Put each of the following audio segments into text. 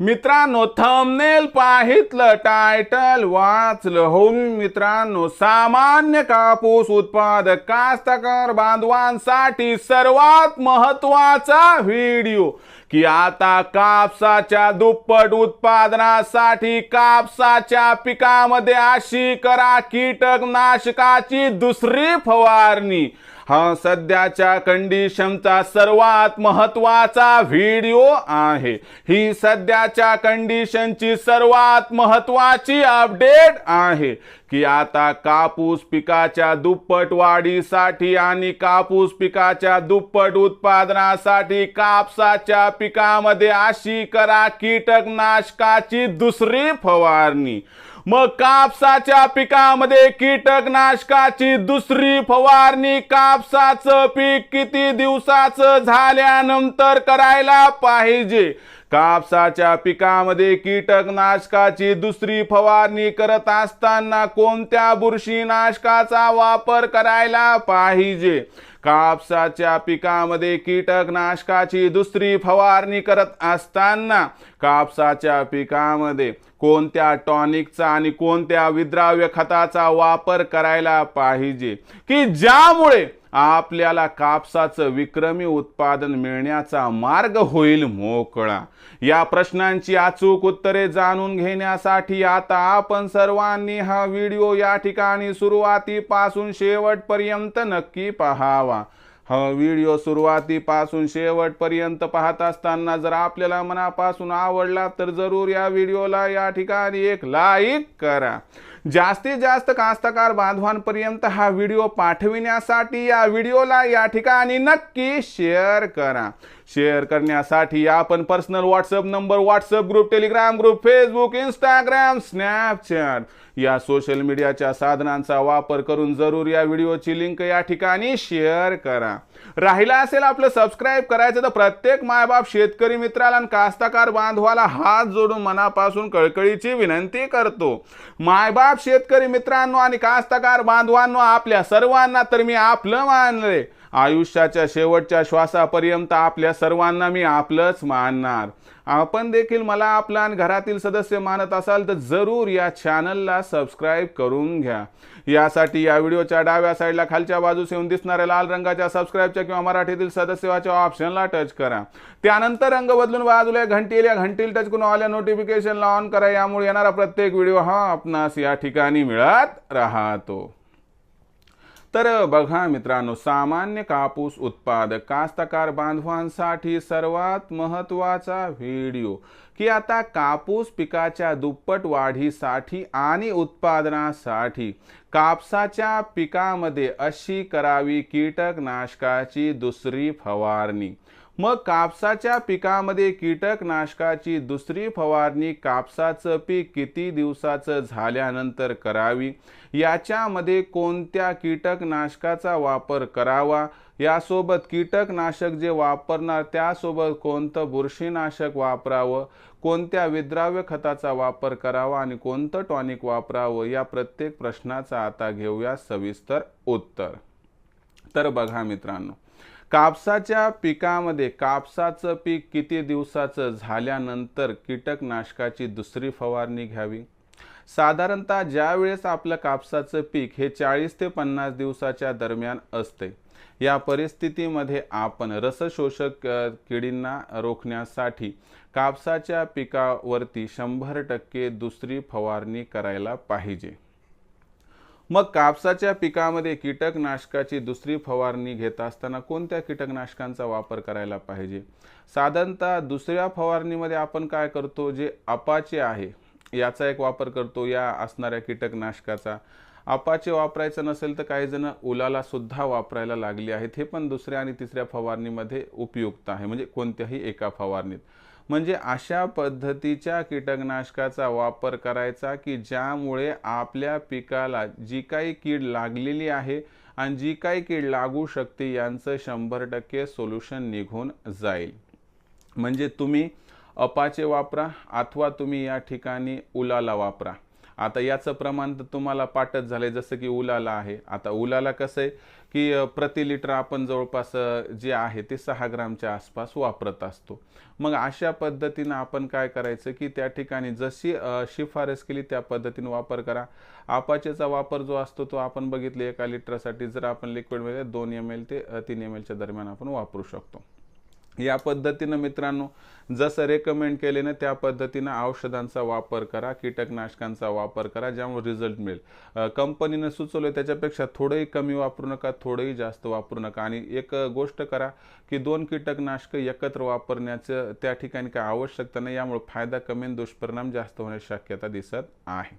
मित्रांनो thumbnail पाहितलं title वाचलं. हो मित्रांनो सामान्य कापूस उत्पादक कास्तकार बांधवांसाठी सर्वात महत्त्वाचा व्हिडिओ की आता कापसाच्या दुप्पट उत्पादनासाठी कापसाच्या पिकामध्ये अशी करा कीटकनाशकाची दुसरी फवारणी. हा सध्याच्या कंडिशनचा सर्वात महत्त्वाचा व्हिडिओ आहे. ही सध्याच्या कंडिशनची सर्वात महत्वाची अपडेट आहे. की आता कापूस पिकाच्या दुप्पट वाढीसाठी आणि कापूस पिकाच्या दुप्पट उत्पादनासाठी कापसाच्या पिकामध्ये अशी करा कीटकनाशकाची दुसरी फवारणी. मग कापसाच्या पिकामध्ये कीटकनाशकाची दुसरी फवारणी कापसाचं पीक किती दिवसाचं झाल्यानंतर करायला पाहिजे? कापसाच्या पिकामध्ये कीटकनाशकाची दुसरी फवारणी करत असताना कोणत्या बुरशीनाशकाचा वापर करायला पाहिजे? कापसाच्या पिकामध्ये कीटकनाशकाची दुसरी फवारणी करत असताना कापसाच्या पिकामध्ये कोणत्या टॉनिकचा आणि कोणत्या विद्राव्य खताचा वापर करायला पाहिजे? की ज्यामुळे आपल्याला कापसाचं विक्रमी उत्पादन मिळण्याचा मार्ग होईल मोकळा. या प्रश्नांची अचूक उत्तरे जाणून घेण्यासाठी आता आपण सर्वांनी हा व्हिडिओ या ठिकाणी सुरुवातीपासून शेवटपर्यंत नक्की पहावा. हा व्हिडिओ सुरुवातीपासून शेवटपर्यंत पाहत असताना जर आपल्याला मनापासून आवडला तर जरूर या व्हिडिओला या ठिकाणी एक लाईक करा. जास्तीत जास्त कास्तकार बांधवांपर्यंत हा व्हिडिओ पाठविण्यासाठी या व्हिडिओला या ठिकाणी नक्की शेअर करा. शेअर करण्यासाठी आपण personal WhatsApp number WhatsApp group Telegram group Facebook Instagram Snapchat या सोशल मीडियाच्या साधनांचा वापर करून जरूर या व्हिडिओची लिंक या ठिकाणी शेअर करा. राहिला असेल आपलं सबस्क्राईब करायचं तर प्रत्येक मायबाप शेतकरी मित्राला आणि कास्ताकार बांधवाला हात जोडून मनापासून कळकळीची विनंती करतो. मायबाप शेतकरी मित्रांनो आणि कास्ताकार बांधवांनो आपल्या सर्वांना तर मी आपलं मानले आयुष्याच्या शेवटच्या श्वासापर्यंत आपल्या सर्वांना मी आपलंच मानणार. आपण देखील मला आपला आणि घरातील सदस्य मानत असाल तर जरूर या चॅनलला सबस्क्राईब करून घ्या. यासाठी या व्हिडिओच्या डाव्या साईडला खालच्या बाजूस येऊन दिसणाऱ्या लाल रंगाच्या सबस्क्राईबच्या किंवा मराठीतील सदस्यवाच्या ऑप्शनला टच करा. त्यानंतर रंग बदलून बाजूला घंटील या घंटील टच करून आल्या नोटिफिकेशनला ऑन करा. यामुळे येणारा प्रत्येक व्हिडिओ हा आपणास या ठिकाणी मिळत राहतो. तर बघा मित्रांनो सामान्य कापूस उत्पादक कास्तकार बांधवांसाठी सर्वात महत्त्वाचा व्हिडिओ की आता कापूस पिकाच्या दुप्पट वाढीसाठी आणि उत्पादनासाठी कापसाच्या पिकामध्ये अशी करावी कीटकनाशकाची दुसरी फवारणी. मग कापसाच्या पिकामध्ये कीटकनाशकाची दुसरी फवारणी कापसाचं पीक किती दिवसाचं झाल्यानंतर करावी? याच्यामध्ये कोणत्या कीटकनाशकाचा वापर करावा? यासोबत कीटकनाशक जे वापरणार त्यासोबत कोणतं बुरशीनाशक वापरावं? कोणत्या विद्राव्य खताचा वापर करावा आणि कोणतं टॉनिक वापरावं? या प्रत्येक प्रश्नाचा आता घेऊया सविस्तर उत्तर. तर बघा मित्रांनो कापसाच्या पिकामध्ये कापसाचं पीक किती दिवसाचं झाल्यानंतर कीटकनाशकाची दुसरी फवारणी घ्यावी? साधारणतः ज्यावेळेस आपलं कापसाचं पीक हे चाळीस ते पन्नास दिवसाच्या दरम्यान असते या परिस्थितीमध्ये आपण रसशोषक किडींना रोखण्यासाठी कापसाच्या पिकावरती शंभर टक्के दुसरी फवारणी करायला पाहिजे. मग कापसाच्या पिकामध्ये कीटकनाशकाची दुसरी फवारणी घेत असताना कोणत्या कीटकनाशकांचा वापर करायला पाहिजे? साधारणतः दुसऱ्या फवारणीमध्ये आपण काय करतो? जे अपाचे आहे याचा एक वापर करतो या असणाऱ्या कीटकनाशकाचा. अपाचे वापरायचं नसेल तर काही जण उलाला सुद्धा वापरायला लागले आहेत. हे पण दुसऱ्या आणि तिसऱ्या फवारणीमध्ये उपयुक्त आहे. म्हणजे कोणत्याही एका फवारणीत. म्हणजे अशा पद्धतीच्या कीटकनाशकाचा वापर करायचा की ज्यामुळे आपल्या पिकाला जी काही कीड लागलेली आहे आणि जी काही कीड लागू शकते यांचं शंभर टक्के सोल्युशन निघून जाईल. म्हणजे तुम्ही अपाचे वापरा अथवा तुम्ही या ठिकाणी उलाला वापरा. आता याचं प्रमाण तर तुम्हाला पाठच झालंय जसं की उलाला आहे. आता उलाला कसं आहे की प्रति लिटर आपण जवळपास जे आहे ते सहा ग्रामच्या आसपास वापरत असतो. मग अशा पद्धतीनं आपण काय करायचं की त्या ठिकाणी जशी शिफारस केली त्या पद्धतीने वापर करा. आपाचेचा वापर जो असतो तो आपण बघितले एका लिटरसाठी जर आपण लिक्विडमध्ये दोन एम एल ते तीन एम एलच्या दरम्यान आपण वापरू शकतो. या पद्धतीनं मित्रांनो जसं रेकमेंड केले ना त्या पद्धतीनं औषधांचा वापर करा कीटकनाशकांचा वापर करा ज्यामुळे रिझल्ट मिळेल. कंपनीनं सुचवलं त्याच्यापेक्षा थोडंही कमी वापरू नका थोडंही जास्त वापरू नका. आणि एक गोष्ट करा की दोन कीटकनाशकं एकत्र वापरण्याचं त्या ठिकाणी काय आवश्यकता नाही यामुळे फायदा कमी आणि दुष्परिणाम जास्त होण्याची शक्यता दिसत आहे.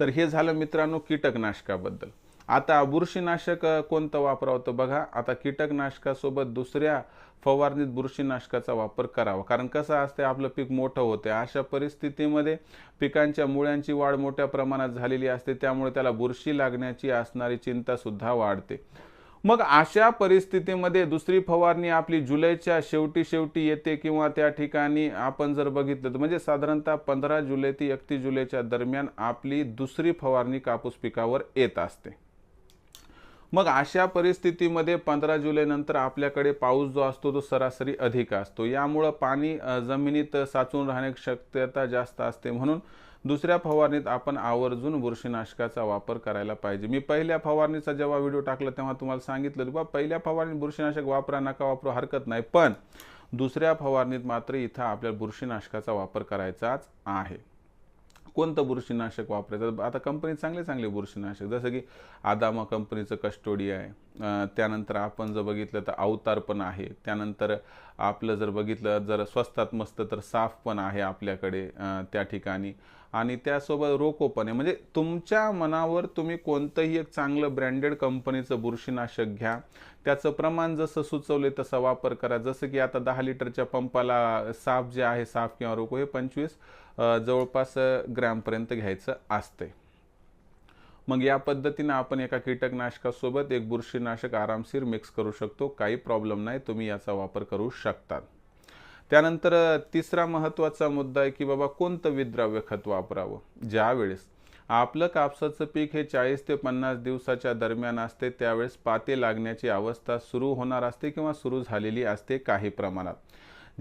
तर हे झालं मित्रांनो कीटकनाशकाबद्दल. आता बुरशीनाशक कोणतं वापरावं तर बघा. आता कीटकनाशकासोबत दुसऱ्या फवारणीत बुरशीनाशकाचा वापर करावा. कारण कसं असते आपलं पीक मोठं होते. अशा परिस्थितीमध्ये पिकांच्या मुळ्यांची वाढ मोठ्या प्रमाणात झालेली असते. त्यामुळे त्याला बुरशी लागण्याची असणारी चिंतासुद्धा वाढते. मग अशा परिस्थितीमध्ये दुसरी फवारणी आपली जुलैच्या शेवटी शेवटी येते किंवा त्या ठिकाणी आपण जर बघितलं तर म्हणजे साधारणतः पंधरा जुलै ते एकतीस जुलैच्या दरम्यान आपली दुसरी फवारणी कापूस पिकावर येत असते. मग अशा परिस्थितीमध्ये पंधरा जुलैनंतर आपल्याकडे पाऊस जो असतो तो सरासरी अधिक असतो. यामुळं पाणी जमिनीत साचून राहण्याची शक्यता जास्त असते म्हणून दुसऱ्या फवारणीत आपण आवर्जून बुरशीनाशकाचा वापर करायला पाहिजे. मी पहिल्या फवारणीचा जेव्हा व्हिडिओ टाकला तेव्हा तुम्हाला सांगितलं बा पहिल्या फवारणीत बुरशीनाशक वापरा नका वापरू हरकत नाही. पण दुसऱ्या फवारणीत मात्र इथं आपल्याला बुरशीनाशकाचा वापर करायचाच आहे. कोणतं बुरशीनाशक वापरायचं? आता कंपनी चांगले चांगले बुरशीनाशक जसं की आदामा कंपनीचं कस्टोडी आहे. त्यानंतर आपण जर बघितलं तर अवतार पण आहे. त्यानंतर आपलं जर बघितलं जर स्वस्तात मस्त तर साफ पण आहे आपल्याकडे त्या ठिकाणी. आणि त्यासोबत रोको पण आहे. म्हणजे तुमच्या मनावर तुम्ही कोणतंही एक चांगलं ब्रँडेड कंपनीचं बुरशीनाशक घ्या. त्याचं प्रमाण जसं सुचवले तसा वापर करा. जसं की आता दहा लिटरच्या पंपाला साफ जे आहे साफ किंवा रोको हे पंचवीस जवळपास ग्रॅमपर्यंत घ्यायचं असते मग या पद्धतीनं आपण एका कीटकनाशकासोबत एक बुरशीनाशक आरामशीर मिक्स करू शकतो. काही प्रॉब्लेम नाही तुम्ही याचा वापर करू शकतात त्यानंतर तिसरा महत्त्वाचा मुद्दा आहे की बाबा कोणतं विद्राव्य खत वापरावं? ज्यावेळेस आपलं कापसाचं पीक हे चाळीस ते पन्नास दिवसाच्या दरम्यान असते त्यावेळेस पाते लागण्याची अवस्था सुरू होणार असते किंवा सुरू झालेली असते काही प्रमाणात.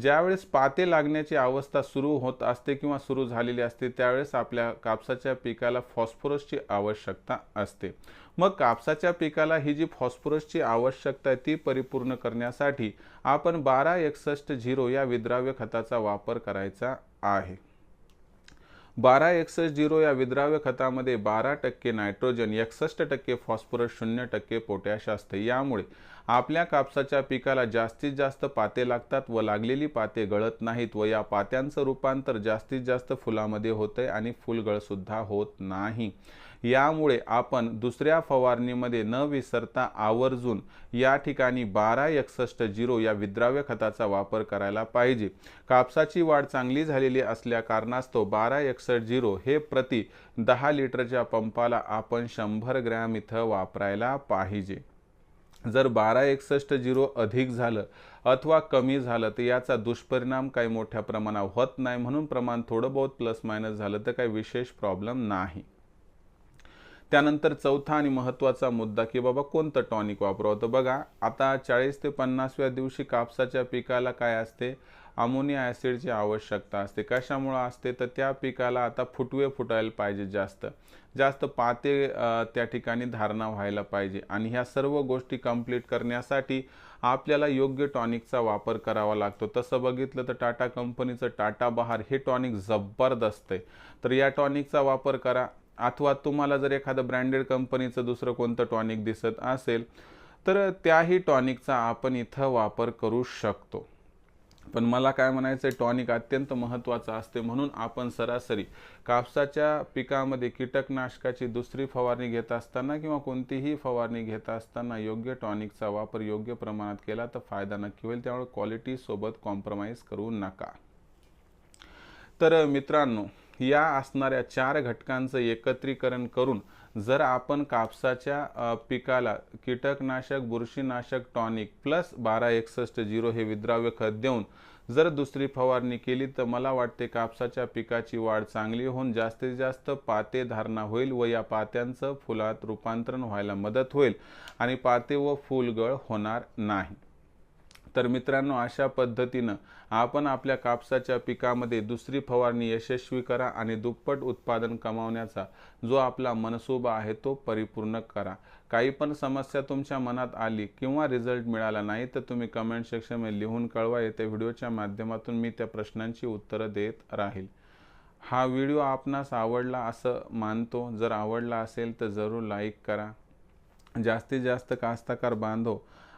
ज्यावेळेस पाते लागण्याची अवस्था सुरू होत असते किंवा सुरू झालेली असते त्यावेळेस आपल्या कापसाच्या पिकाला फॉस्फरसची आवश्यकता असते. मग कापसाच्या पिकाला ही जी फॉस्फरसची आवश्यकता आहे ती परिपूर्ण करण्यासाठी आपण बारा एकसष्ट झिरो या विद्राव्य खताचा वापर करायचा आहे. बारा एकसष्ट झिरो या विद्राव्य खतामध्ये बारा टक्के नायट्रोजन एकसष्ट टक्के फॉस्फरस शून्य टक्के पोटॅश असते. यामुळे आपल्या कापसाच्या पिकाला जास्तीत जास्त पाते लागतात व लागलेली पाते गळत नाहीत व या पात्यांचं रूपांतर जास्तीत जास्त फुलामध्ये होतंय आणि फुलगळसुद्धा होत नाही. यामुळे आपण दुसऱ्या फवारणीमध्ये न विसरता आवर्जून या ठिकाणी बारा एकसष्ट झिरो या विद्राव्य खताचा वापर करायला पाहिजे. कापसाची वाढ चांगली झालेली असल्या कारणास्तव बारा एकसष्ट झिरो हे प्रति दहा लिटरच्या पंपाला आपण शंभर ग्रॅम इथं वापरायला पाहिजे. जर बारा एकसष्ट झिरो अधिक झालं अथवा कमी झालं तर याचा दुष्परिणाम काही मोठ्या प्रमाणात होत नाही. म्हणून प्रमाण थोडं बहुत प्लस मायनस झालं तर काही विशेष प्रॉब्लेम नाही. त्यानंतर चौथा आणि महत्त्वाचा मुद्दा की बाबा कोणतं टॉनिक वापरावं? तर बघा आता चाळीस ते पन्नासव्या दिवशी कापसाच्या पिकाला काय असते? अमोनिया ॲसिडची आवश्यकता असते. कशामुळं असते? तर त्या पिकाला आता फुटवे फुटायला पाहिजे जास्त. जास्त पाते त्या ठिकाणी धारणा व्हायला पाहिजे. आणि ह्या सर्व गोष्टी कंप्लीट करण्यासाठी आपल्याला योग्य टॉनिकचा वापर करावा लागतो. तसं बघितलं तर टाटा कंपनीचं टाटा बहार हे टॉनिक जबरदस्त आहे. तर या टॉनिकचा वापर करा. अथवा तुम्हाला जर एखादं ब्रँडेड कंपनीचं दुसरं कोणतं टॉनिक दिसत असेल तर त्याही टॉनिकचा आपण इथं वापर करू शकतो. पण मला काय म्हणायचं आहे टॉनिक अत्यंत महत्त्वाचं असते म्हणून आपण सरासरी कापसाच्या पिकामध्ये कीटकनाशकाची दुसरी फवारणी घेत असताना किंवा कोणतीही फवारणी घेत असताना योग्य टॉनिकचा वापर योग्य प्रमाणात केला तर फायदा नक्की होईल. त्यामुळे क्वालिटीसोबत कॉम्प्रोमाइज करू नका. तर मित्रांनो या असणाऱ्या चार घटकांचं एकत्रीकरण करून जर आपण कापसाच्या पिकाला कीटकनाशक बुरशीनाशक टॉनिक प्लस बारा एकसष्ट झिरो हे विद्राव्य खत देऊन जर दुसरी फवारणी केली तर मला वाटते कापसाच्या पिकाची वाढ चांगली होऊन जास्तीत जास्त पाते धारणा होईल व या पात्यांचं फुलात रूपांतरण व्हायला मदत होईल आणि पाते व फुलगळ होणार नाही. तर मित्रांनो अशा पद्धतीनं आपण आपल्या कापसाच्या पिकामध्ये दुसरी फवारणी यशस्वी करा आणि दुप्पट उत्पादन कमावण्याचा जो आपला मनसुबा आहे तो परिपूर्ण करा. काही पण समस्या तुमच्या मनात आली किंवा रिझल्ट मिळाला नाही तर तुम्ही कमेंट सेक्शनमध्ये लिहून कळवा. येत्या व्हिडिओच्या माध्यमातून मी त्या प्रश्नांची उत्तरं देत राहील. हा व्हिडिओ आपणास आवडला असं मानतो. जर आवडला असेल तर जरूर लाईक करा. जास्तीत जास्त कास्तकार बांधव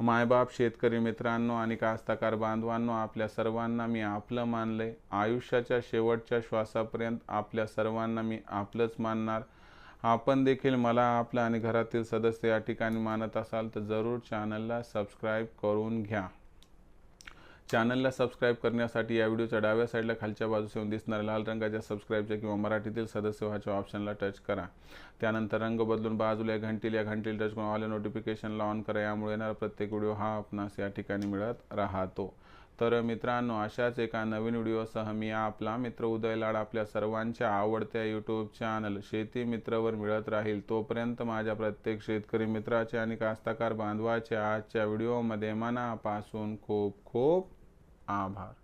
मायबाप शेतकरी मित्रांनो आणि कास्तकार बांधवांनो आपल्या सर्वांना मी आपलं मानलंय. आयुष्याच्या शेवटच्या श्वासापर्यंत आपल्या सर्वांना मी आपलंच मानणार. आपण देखील मला आपलं आणि घरातील सदस्य या ठिकाणी मानत असाल तर जरूर चॅनलला सबस्क्राईब करून घ्या. चॅनलला सबस्क्राईब करण्यासाठी या व्हिडिओच्या डाव्या साईडला खालच्या बाजूस येऊन दिसणाऱ्या लाल रंगाच्या सबस्क्राईबच्या किंवा मराठीतील सदस्य व्हाच्या ऑप्शनला टच करा. त्यानंतर रंग बदलून बाजूला या या घंटील टच करून ऑल नोटिफिकेशनला ऑन करा. यामुळे येणारा प्रत्येक व्हिडिओ हा आपणास या ठिकाणी मिळत राहतो. तर मित्रांनो अशाच एका नवीन व्हिडिओसह मी आपला मित्र उदय लाड आपल्या सर्वांच्या आवडत्या यूट्यूब चॅनल शेती मित्रवर मिळत राहील. तोपर्यंत माझ्या प्रत्येक शेतकरी मित्राचे आणि कास्तकार बांधवाचे आजच्या व्हिडिओमध्ये मनापासून खूप खूप आभार